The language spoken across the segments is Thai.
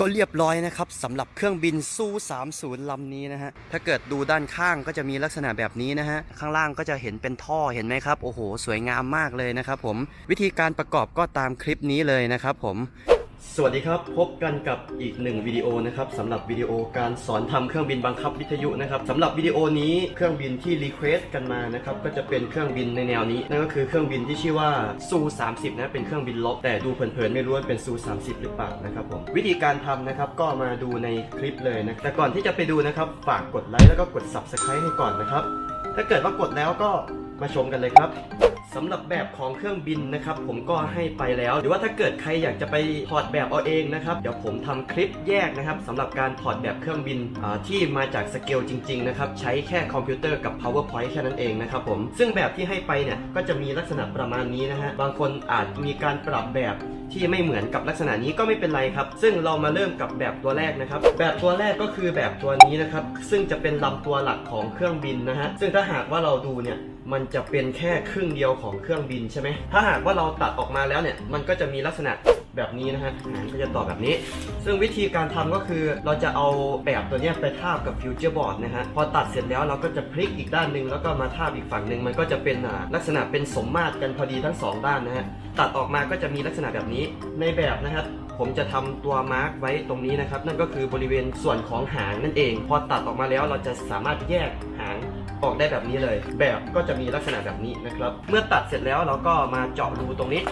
ก็เรียบร้อยนะครับสำหรับเครื่องบินซู30ลำนี้นะฮะถ้าเกิดดูด้านข้างก็จะมีลักษณะแบบนี้นะฮะข้างล่างก็จะเห็นเป็นท่อเห็นไหมครับโอ้โห สวยงามมากเลยนะครับผมวิธีการประกอบก็ตามคลิปนี้เลยนะครับผม สวัสดีครับ พบกันกับอีกหนึ่งวิดีโอนะครับสำหรับวิดีโอการสอนทำเครื่องบินบังคับวิทยุนะครับสำหรับวิดีโอนี้เครื่องบินที่รีเควสต์กันมานะครับก็จะเป็นเครื่องบินในแนวนี้นั่นก็คือเครื่องบินที่ชื่อว่าซู30นะเป็นเครื่องบินลบแต่ดูเผินๆไม่รู้ว่าเป็นซู30หรือเปล่านะครับผมวิธีการทำนะครับก็มาดูในคลิปเลยนะแต่ก่อนที่จะไปดูนะครับฝากกดไลค์แล้วก็กด subscribe ให้ก่อนนะครับถ้าเกิดว่ากดแล้วก็มาชมกันเลยครับ สำหรับแบบของเครื่องบินนะครับผมก็ให้ไปแล้ว หรือว่าถ้าเกิดใครอยากจะไปถอดแบบเอาเองนะครับเดี๋ยวผมทำคลิปแยกนะครับสำหรับการถอดแบบเครื่องบินที่มาจากสเกลจริงๆนะครับใช้แค่คอมพิวเตอร์กับ powerpoint แค่นั้นเองนะครับผมซึ่งแบบที่ให้ไปเนี่ยก็จะมีลักษณะประมาณนี้นะฮะบางคนอาจมีการปรับแบบที่ไม่เหมือนกับลักษณะนี้ก็ไม่เป็นไรครับ ซึ่งเรามาเริ่มกับแบบตัวแรกนะครับ แบบตัวแรกก็คือแบบตัวนี้นะครับ ซึ่งจะเป็นลำตัวหลักของเครื่องบินนะฮะ ซึ่งถ้าหากว่าเราดูเนี่ยมันจะเป็นแค่ครึ่งเดียวของเครื่องบินใช่ไหมถ้าหากว่าเราตัดออกมาแล้วเนี่ย มันก็จะมีลักษณะ แบบนี้นะฮะหางก็จะต่อแบบนี้ ซึ่งวิธีการทำก็คือเราจะเอาแบบตัวนี้ไปทาบกับฟิวเจอร์บอร์ดนะฮะพอตัดเสร็จแล้วเราก็จะพลิกอีกด้านหนึ่งแล้วก็มาทาบอีกฝั่งหนึ่งมันก็จะเป็นลักษณะเป็นสมมาตรกันพอดีทั้งสองด้านนะฮะตัดออกมาก็จะมีลักษณะแบบนี้ในแบบนะครับผมจะทำตัวมาร์กไว้ตรงนี้นะครับ นั่นก็คือบริเวณส่วนของหางนั่นเอง พอตัดออกมาแล้วเราจะสามารถแยกหางออกได้แบบนี้เลย แบบก็จะมีลักษณะแบบนี้นะครับ เมื่อตัดเสร็จแล้วเราก็มาเจาะรูตรงนี้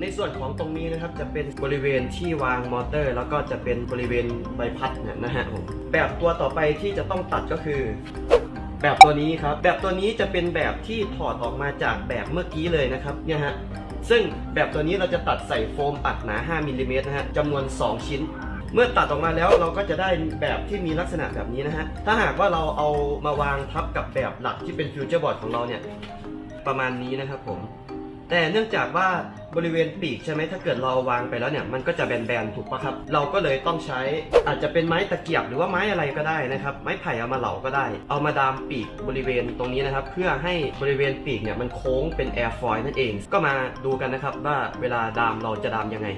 ในส่วนของตรงนี้นะครับจะเป็นบริเวณที่วางมอเตอร์ แล้วก็จะเป็นบริเวณใบพัดเนี่ยนะฮะผมแบบตัวต่อไปที่จะต้องตัดก็คือ แบบตัวนี้ครับ แบบตัวนี้จะเป็นแบบที่ถอดออกมาจากแบบเมื่อกี้เลยนะครับเนี่ยฮะซึ่งแบบตัวนี้เราจะตัดใส่โฟมอัดหนา 5มิลลิเมตรนะฮะจำนวน 2 ชิ้นเมื่อตัดออกมาแล้วเราก็จะได้แบบที่มีลักษณะแบบนี้นะฮะ ถ้าหากว่าเราเอามาวางทับกับแบบหลักที่เป็นฟิวเจอร์บอร์ดของเราเนี่ย ประมาณนี้นะครับผม แต่เนื่องจากว่า บริเวณปีกใช่ไหมถ้าเกิดเราวางไปแล้วเนี่ยมันก็จะแบนๆถูกปะครับ เราก็เลยต้องใช้อาจจะเป็นไม้ตะเกียบหรือว่าไม้อะไรก็ได้นะครับ ไม้ไผ่เอามาเหลาก็ได้ เอามาดามปีกบริเวณตรงนี้นะครับ เพื่อให้บริเวณปีกเนี่ยมันโค้งเป็นแอร์ฟอยล์นั่นเอง ก็มาดูกันนะครับว่าเวลาดามเราจะดามยังไง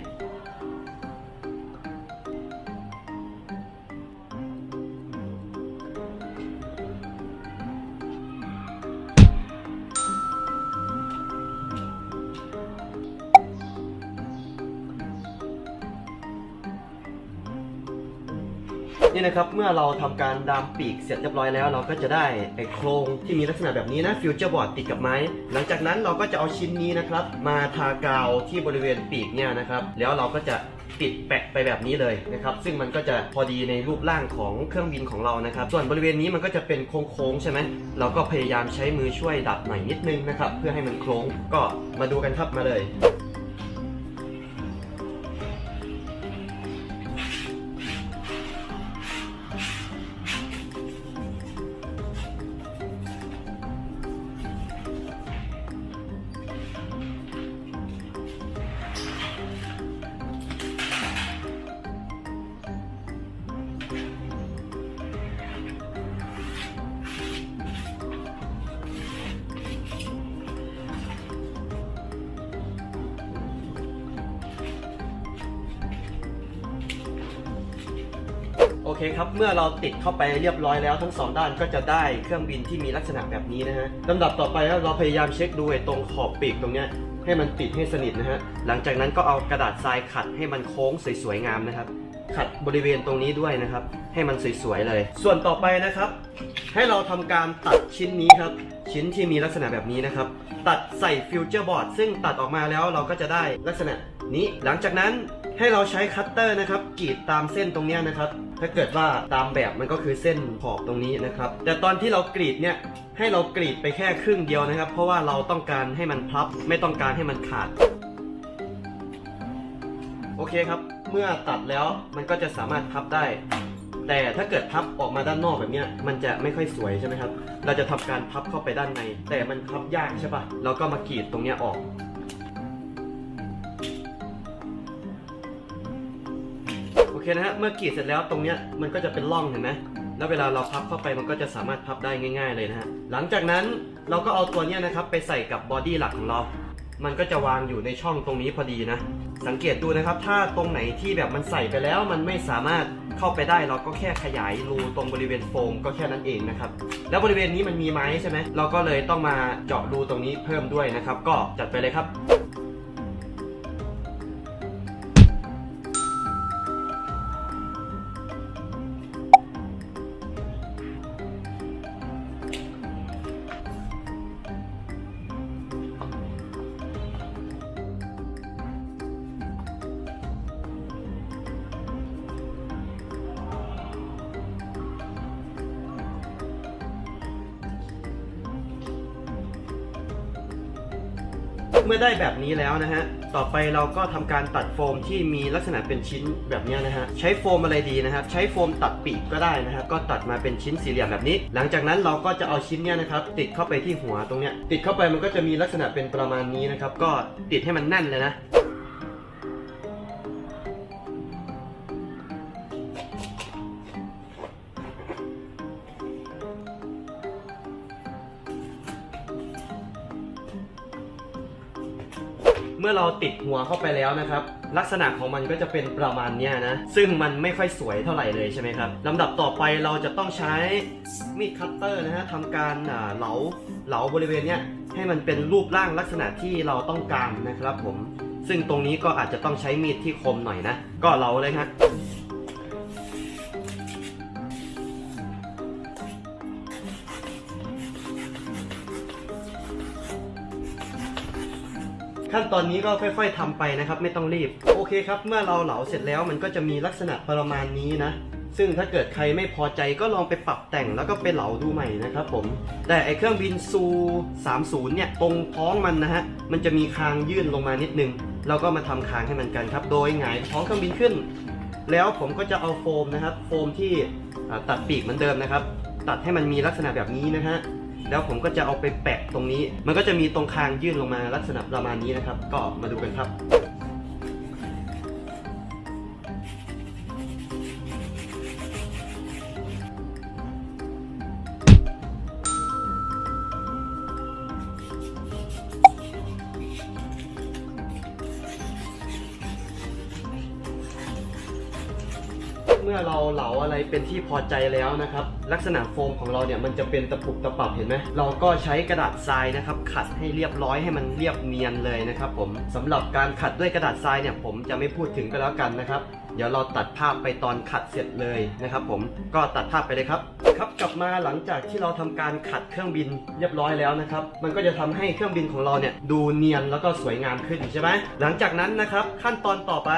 นี่นะครับเมื่อเราทำการดามปีกเสร็จเรียบร้อยแล้ว เราก็จะได้ไอ้โครงที่มีลักษณะแบบนี้นะฟิวเจอร์บอร์ดติดกับไม้ หลังจากนั้นเราก็จะเอาชิ้นนี้นะครับมาทากาวที่บริเวณปีกเนี่ยนะครับแล้วเราก็จะติดแปะไปแบบนี้เลยนะครับซึ่งมันก็จะพอดีในรูปร่างของเครื่องบินของเรานะครับ ส่วนบริเวณนี้มันก็จะเป็นโค้งๆใช่ไหมเราก็พยายามใช้มือช่วยดัดหน่อยนิดนึงนะครับเพื่อให้มันโค้งก็มาดูกันครับมาเลย โอเคครับ เมื่อเราติดเข้าไปเรียบร้อยแล้วทั้งสองด้านก็จะได้เครื่องบินที่มีลักษณะแบบนี้นะฮะลำดับต่อไปเราพยายามเช็คดูตรงขอบปีกตรงเนี้ยให้มันติดให้สนิทนะฮะ หลังจากนั้นก็เอากระดาษทรายขัดให้มันโค้งสวยๆงามนะครับ ขัดบริเวณตรงนี้ด้วยนะครับ ให้มันสวยๆเลย ส่วนต่อไปนะครับ ให้เราทำการตัดชิ้นนี้ครับ ชิ้นที่มีลักษณะแบบนี้นะครับ ตัดใส่ฟิวเจอร์บอร์ดซึ่งตัดออกมาแล้วเราก็จะได้ลักษณะนี้ หลังจากนั้นให้เราใช้คัตเตอร์นะครับกรีดตามเส้นตรงเนี้ยนะครับ ถ้าเกิดว่าตามแบบมันก็คือเส้นขอบตรงนี้นะครับ แต่ตอนที่เรากรีดเนี่ยให้เรากรีดไปแค่ครึ่งเดียวนะครับ เพราะว่าเราต้องการให้มันพับ ไม่ต้องการให้มันขาด โอเคครับ เมื่อตัดแล้วมันก็จะสามารถพับได้ แต่ถ้าเกิดพับออกมาด้านนอกแบบเนี้ยมันจะไม่ค่อยสวยใช่ไหมครับ เราจะทำการพับเข้าไปด้านใน แต่มันพับยากใช่ปะเราก็มากรีดตรงเนี้ยออก เคนะฮะ เมื่อกรีดเสร็จแล้วตรงเนี้ยมันก็จะเป็นร่องเห็นไหมแล้วเวลาเราพับเข้าไปมันก็จะสามารถพับได้ง่าย ๆเลยนะฮะ หลังจากนั้นเราก็เอาตัวเนี้ยนะครับไปใส่กับบอดี้หลักของเรา มันก็จะวางอยู่ในช่องตรงนี้พอดีนะ สังเกตดูนะครับ ถ้าตรงไหนที่แบบมันใส่ไปแล้วมันไม่สามารถเข้าไปได้เราก็แค่ขยายรูตรงบริเวณโฟมก็แค่นั้นเองนะครับ แล้วบริเวณนี้มันมีไม้ใช่ไหมเราก็เลยต้องมาเจาะรูตรงนี้เพิ่มด้วยนะครับ ก็จัดไปเลยครับ เมื่อได้แบบนี้แล้วนะฮะ ต่อไปเราก็ทำการตัดโฟมที่มีลักษณะเป็นชิ้นแบบนี้นะฮะ ใช้โฟมอะไรดีนะครับ ใช้โฟมตัดปีกก็ได้นะครับ ก็ตัดมาเป็นชิ้นสี่เหลี่ยมแบบนี้ หลังจากนั้นเราก็จะเอาชิ้นเนี้ยนะครับ ติดเข้าไปที่หัวตรงเนี้ย ติดเข้าไปมันก็จะมีลักษณะเป็นประมาณนี้นะครับ ก็ติดให้มันแน่นเลยนะ อเราติดหัวเข้าไปแล้วนะครับ ลักษณะของมันก็จะเป็นประมาณนี้นะ ซึ่งมันไม่ค่อยสวยเท่าไหร่เลยใช่ไหมครับลำดับต่อไปเราจะต้องใช้มีดคัตเตอร์นะฮะทำการเหลาเหลาบริเวณเนี้ยให้มันเป็นรูปร่างลักษณะที่เราต้องการนะครับผม ซึ่งตรงนี้ก็อาจจะต้องใช้มีดที่คมหน่อยนะ ก็เหลาเลยฮะ ขั้นตอนนี้ก็ค่อย ๆทำไปนะครับ ไม่ต้องรีบ โอเคครับ เมื่อเราเหลาเสร็จแล้วมันก็จะมีลักษณะประมาณนี้นะ ซึ่งถ้าเกิดใครไม่พอใจก็ลองไปปรับแต่งแล้วก็ไปเหลาดูใหม่นะครับผม แต่ไอเครื่องบินซู 30 เนี่ยตรงท้องมันนะฮะ มันจะมีคางยื่นลงมานิดนึง เราก็มาทำคางให้มันกันครับ โดยหงายท้องเครื่องบินขึ้น แล้วผมก็จะเอาโฟมนะครับ โฟมที่ตัดปีกเหมือนเดิมนะครับ ตัดให้มันมีลักษณะแบบนี้นะฮะ แล้วผมก็จะเอาไปแปะตรงนี้ มันก็จะมีตรงคางยื่นลงมาลักษณะประมาณนี้นะครับ ก็มาดูกันครับเมื่อเราเหลาอะไรเป็นที่พอใจแล้วนะครับ ลักษณะโฟมของเราเนี่ยมันจะเป็นตะปุกตะปับเห็นไหมเราก็ใช้กระดาษทรายนะครับขัดให้เรียบร้อยให้มันเรียบเนียนเลยนะครับผมสำหรับการขัดด้วยกระดาษทรายเนี่ยผมจะไม่พูดถึงก็แล้วกันนะครับเดี๋ยวเราตัดภาพไปตอนขัดเสร็จเลยนะครับผมก็ตัดภาพไปเลยครับ ครับกลับมาหลังจากที่เราทำการขัดเครื่องบินเรียบร้อยแล้วนะครับ มันก็จะทำให้เครื่องบินของเราเนี่ยดูเนียนแล้วก็สวยงามขึ้นใช่ไหมหลังจากนั้นนะครับขั้นตอนต่อไป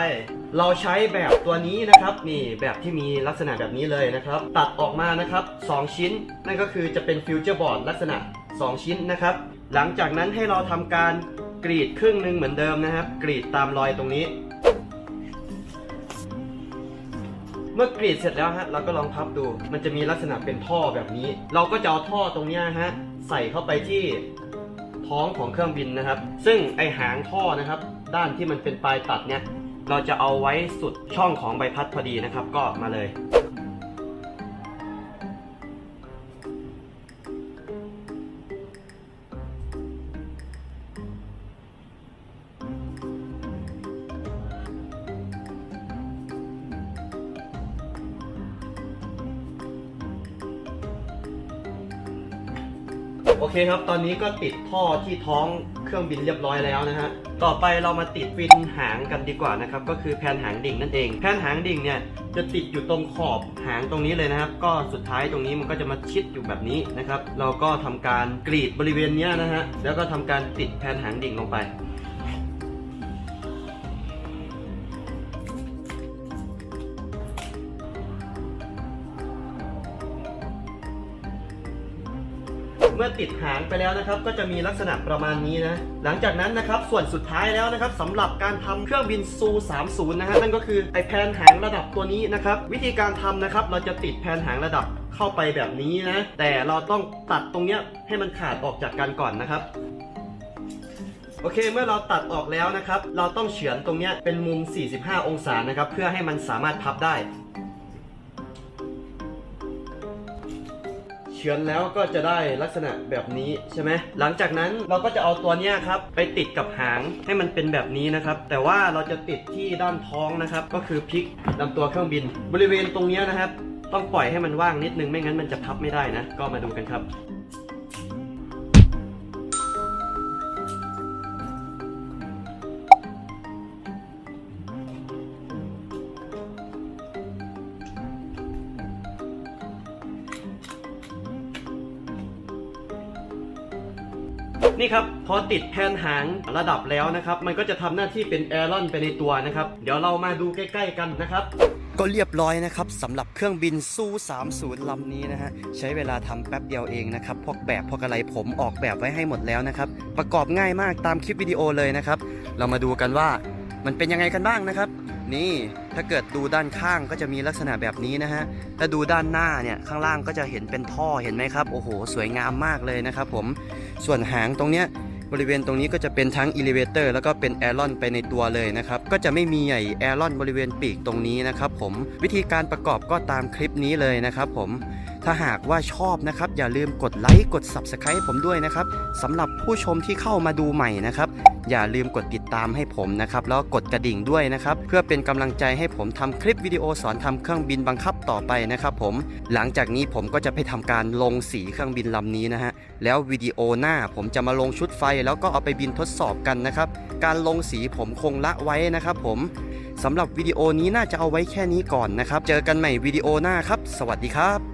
เราใช้แบบตัวนี้นะครับนี่แบบที่มีลักษณะแบบนี้เลยนะครับ ตัดออกมานะครับ2 ชิ้น นั่นก็คือจะเป็นฟิวเจอร์บอร์ดลักษณะ 2 ชิ้นนะครับ หลังจากนั้นให้เราทำการกรีดครึ่งหนึ่งเหมือนเดิมนะครับ กรีดตามรอยตรงนี้ เมื่อกรีดเสร็จแล้วฮะเราก็ลองพับดู มันจะมีลักษณะเป็นท่อแบบนี้ เราก็จะเอาท่อตรงนี้ฮะใส่เข้าไปที่ท้องของเครื่องบินนะครับ ซึ่งไอหางท่อนะครับ ด้านที่มันเป็นปลายตัดเนี่ยเราจะเอาไว้สุดช่องของใบพัดพอดีนะครับ ก็มาเลย อเคครับ ตอนนี้ก็ติดท่อที่ท้องเครื่องบินเรียบร้อยแล้วนะฮะ ต่อไปเรามาติดฟินหางกันดีกว่านะครับ ก็คือแผ่นหางดิ่งนั่นเอง แผ่นหางดิ่งเนี่ยจะติดอยู่ตรงขอบหางตรงนี้เลยนะครับ ก็สุดท้ายตรงนี้มันก็จะมาชิดอยู่แบบนี้นะครับ เราก็ทำการกรีดบริเวณนี้นะฮะ แล้วก็ทำการติดแผ่นหางดิ่งลงไป ติดหางไปแล้วนะครับ ก็จะมีลักษณะประมาณนี้นะ หลังจากนั้นนะครับส่วนสุดท้ายแล้วนะครับสำหรับการทำเครื่องบินซู30นะฮะนั่นก็คือไอแผ่นหางระดับตัวนี้นะครับ วิธีการทำนะครับเราจะติดแผ่นหางระดับเข้าไปแบบนี้นะ แต่เราต้องตัดตรงเนี้ยให้มันขาดออกจากกันก่อนนะครับโอเค เมื่อเราตัดออกแล้วนะครับ เราต้องเฉือนตรงเนี้ยเป็นมุม 45 องศานะครับ เพื่อให้มันสามารถพับได้ เฉฉือนแล้วก็จะได้ลักษณะแบบนี้ใช่ไหมหลังจากนั้นเราก็จะเอาตัวเนี้ยครับไปติดกับหางให้มันเป็นแบบนี้นะครับ แต่ว่าเราจะติดที่ด้านท้องนะครับ ก็คือพลิกลำตัวเครื่องบิน บริเวณตรงเนี้ยนะครับ ต้องปล่อยให้มันว่างนิดนึงไม่งั้นมันจะพับไม่ได้นะ ก็มาดูกันครับ นี่ครับพอติดแผ่นหางระดับแล้วนะครับ มันก็จะทำหน้าที่เป็นแอรอนไปในตัวนะครับ เดี๋ยวเรามาดูใกล้ ๆ กันนะครับก็เรียบร้อยนะครับสำหรับเครื่องบินสู้ 30 ลำนี้นะฮะใช้เวลาทำแป๊บเดียวเองนะครับพวกแบบพวกอะไรผมออกแบบไว้ให้หมดแล้วนะครับ ประกอบง่ายมากตามคลิปวิดีโอเลยนะครับ เรามาดูกันว่ามันเป็นยังไงกันบ้างนะครับ นี่ถ้าเกิดดูด้านข้างก็จะมีลักษณะแบบนี้นะฮะถ้าดูด้านหน้าเนี่ยข้างล่างก็จะเห็นเป็นท่อเห็นไหมครับโอ้โห สวยงามมากเลยนะครับผม ส่วนหางตรงเนี้ยบริเวณตรงนี้ก็จะเป็นทั้ง elevator แล้วก็เป็น a อรอนไปในตัวเลยนะครับ ก็จะไม่มีใหญ่ a อรอนบริเวณปีกตรงนี้นะครับผม วิธีการประกอบก็ตามคลิปนี้เลยนะครับผม ถ้าหากว่าชอบนะครับ อย่าลืมกดไลค์กด Subscribe ผมด้วยนะครับสำหรับผู้ชมที่เข้ามาดูใหม่นะครับ อย่าลืมกดติดตามให้ผมนะครับ แล้วกดกระดิ่งด้วยนะครับ เพื่อเป็นกำลังใจให้ผมทำคลิปวิดีโอสอนทำเครื่องบินบังคับต่อไปนะครับผมหลังจากนี้ผมก็จะไปทำการลงสีเครื่องบินลำนี้นะฮะแล้ววิดีโอหน้าผมจะมาลงชุดไฟ แล้วก็เอาไปบินทดสอบกันนะครับ การลงสีผมคงละไว้นะครับผมสำหรับวิดีโอนี้น่าจะเอาไว้แค่นี้ก่อนนะครับ เจอกันใหม่วิดีโอหน้าครับ สวัสดีครับ